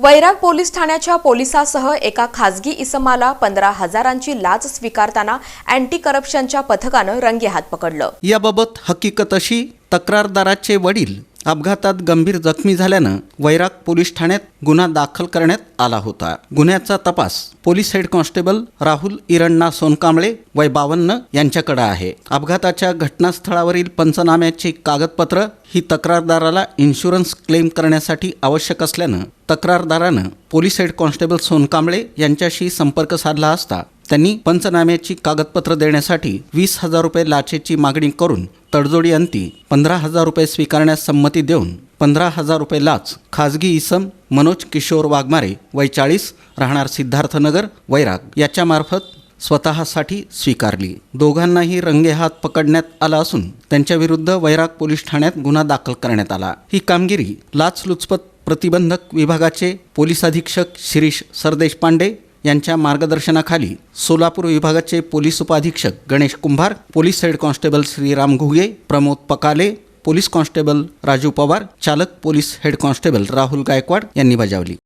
वैराग police ठाण्याच्या पोलिसासह एका खासगी इसमाला पंधरा हजारांची लाच स्वीकारताना अँटी करप्शनच्या पथकानं रंगेहात पकडलं. याबाबत हकीकत अशी तक्रारदाराचे वडील अपघातात गंभीर जखमी झाल्यानं वैराग पोलीस ठाण्यात गुन्हा दाखल करण्यात आला होता. गुन्ह्याचा तपास police head constable Rahul Iranna Sonkamble वय बावन्न यांच्याकडे आहे. अपघाताच्या घटनास्थळावरील पंचनाम्याची कागदपत्र ही तक्रारदाराला इन्शुरन्स क्लेम करण्यासाठी आवश्यक असल्यानं तक्रारदारानं पोलीस हेड कॉन्स्टेबल सोनकांबळे यांच्याशी संपर्क साधला असता त्यांनी पंचनाम्याची कागदपत्र देण्यासाठी वीस हजार रुपये लाचेची मागणी करून तडजोडी अंती पंधरा हजार रुपये स्वीकारण्यास संमती देऊन पंधरा हजार रुपये लाच खाजगी इसम मनोज किशोर वाघमारे वय चाळीस राहणार सिद्धार्थनगर वैराग याच्यामार्फत स्वतःसाठी स्वीकारली. दोघांनाही रंगेहात पकडण्यात आला असून त्यांच्याविरुद्ध वैराग पोलीस ठाण्यात गुन्हा दाखल करण्यात आला. ही कामगिरी लाचलुचपत प्रतिबंधक विभागाचे पोलीस अधीक्षक शिरीष सरदेश पांडे यांच्या मार्गदर्शनाखाली सोलापूर विभागाचे पोलीस उपाधीक्षक Ganesh Kumbhar police head constable Shriram Ghuge Pramod Pakale police constable Raju Pawar चालक police head constable Rahul Gaikwad यांनी बजावली.